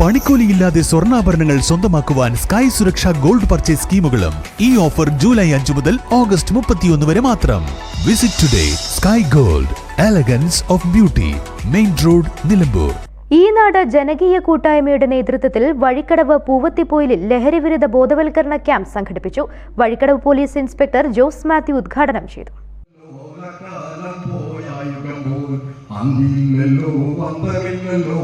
പണിക്കൂലിയില്ലാതെ സ്വർണാഭരണങ്ങൾ സ്വന്തമാക്കുവാൻ Sky Suraksha gold purchase സ്കീമുകളും ഈ ഓഫർ ജൂലൈ അഞ്ചു മുതൽ ഓഗസ്റ്റ് മുപ്പത്തിയൊന്ന് വരെ മാത്രം. Visit today sky gold elegance of beauty main road Nilambur. ഈ നാട് ജനകീയ കൂട്ടായ്മയുടെ നേതൃത്വത്തിൽ വഴിക്കടവ് പൂവത്തിപ്പോയിലിൽ ലഹരിവിരുദ്ധ ബോധവൽക്കരണ ക്യാമ്പ് സംഘടിപ്പിച്ചു. വഴിക്കടവ് പോലീസ് ഇൻസ്പെക്ടർ ജോസ് മാത്യു ഉദ്ഘാടനം ചെയ്തു. പോയായുഗം പോൽ. അന്തില്ലല്ലോ അന്തമില്ലല്ലോ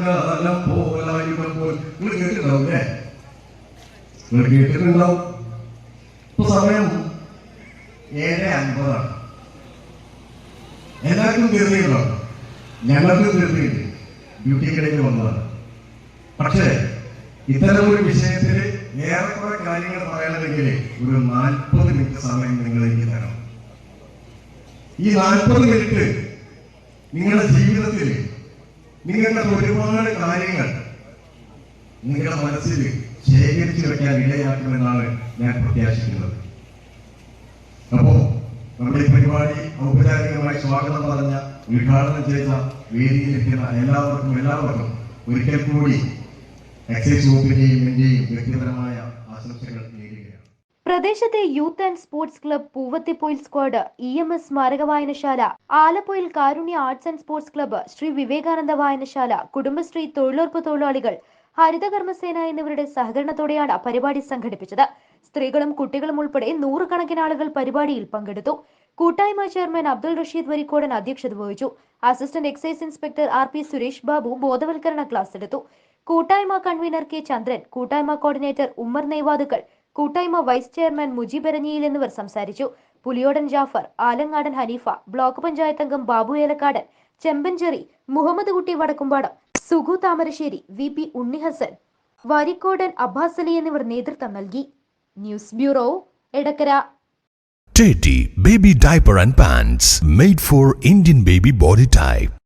കാലം പോലായുഗം പോൽ. നിങ്ങൾ കേട്ടിട്ടുണ്ടാവില്ലേ നിങ്ങൾ കേട്ടിട്ടുണ്ടാവും. ഇപ്പൊ സമയം ഏഴ് അൻപതാണ്. എല്ലാവർക്കും തീർന്നിട്ടുണ്ടോ? ഞങ്ങൾക്കും തീർന്നിട്ടുണ്ട്. ഡ്യൂട്ടി കടയിൽ വന്നതാണ്. പക്ഷേ ഇത്തരം ഒരു വിഷയത്തിൽ ഏറെക്കുറെ കാര്യങ്ങൾ പറയണമെങ്കിൽ ഒരു നാൽപ്പത് മിനിറ്റ് സമയം നിങ്ങൾ എനിക്ക് തരണം. ഈ നാൽപ്പത് മിനിറ്റ് നിങ്ങളുടെ ജീവിതത്തിൽ നിങ്ങളുടെ ഒരുപാട് കാര്യങ്ങൾ നിങ്ങളുടെ മനസ്സിൽ ശേഖരിച്ചു വെക്കാൻ ഇടയാക്കുമെന്നാണ് ഞാൻ പ്രത്യാശിക്കുന്നത്. അപ്പോ നമ്മുടെ ഈ പരിപാടി ഔപചാരികമായി സ്വാഗതം പറഞ്ഞ ഉദ്ഘാടനം ചെയ്ത വേദിയിൽ വേദിയിലിരിക്കുന്ന എല്ലാവർക്കും എല്ലാവർക്കും ഒരിക്കൽ കൂടി എക്സൈസ് വകുപ്പിന്റെയും എന്റെയും വ്യക്തിപരമായ ആശംസകൾ പ്രദേശത്തെ youth and sports club Poovathipoyil squad E M S സ്മാരക വായനശാല ആലപ്പുഴയിൽ Karunya arts and sports club Shri Vivekananda വായനശാല കുടുംബശ്രീ തൊഴിലുറപ്പ് തൊഴിലാളികൾ ഹരിതകർമ്മസേന എന്നിവരുടെ സഹകരണത്തോടെയാണ് പരിപാടി സംഘടിപ്പിച്ചത്. സ്ത്രീകളും കുട്ടികളും ഉൾപ്പെടെ നൂറുകണക്കിന് ആളുകൾ പരിപാടിയിൽ പങ്കെടുത്തു. കൂട്ടായ്മ ചെയർമാൻ അബ്ദുൾ റഷീദ് വരിക്കോടൻ അധ്യക്ഷത വഹിച്ചു. Assistant excise inspector R P Suresh Babu ബോധവൽക്കരണ ക്ലാസ് എടുത്തു. കൂട്ടായ്മ കൺവീനർ കെ ചന്ദ്രൻ കൂട്ടായ്മ കോർഡിനേറ്റർ ഉമ്മർ നെയ്വാതുക്കൾ കൂട്ടായ്മ വൈസ് ചെയർമാൻ മുജീബ് എരഞ്ഞിയിൽ എന്നിവർ സംസാരിച്ചു. പുലിയോടൻ ജാഫർ ആലങ്ങാടൻ ഹനീഫ ബ്ലോക്ക് പഞ്ചായത്ത് അംഗം ബാബു ഏലക്കാടൻ ചെമ്പൻചെറി മുഹമ്മദ് കുട്ടി വടക്കുംപാടം സുഗു താമരശ്ശേരി വി പി ഉണ്ണിഹസൻ വരിക്കോടൻ അബ്ബാസ് അലി എന്നിവർ നേതൃത്വം നൽകി. News bureau Edakkara. Teddy Baby Diaper and Pants made for Indian baby body type.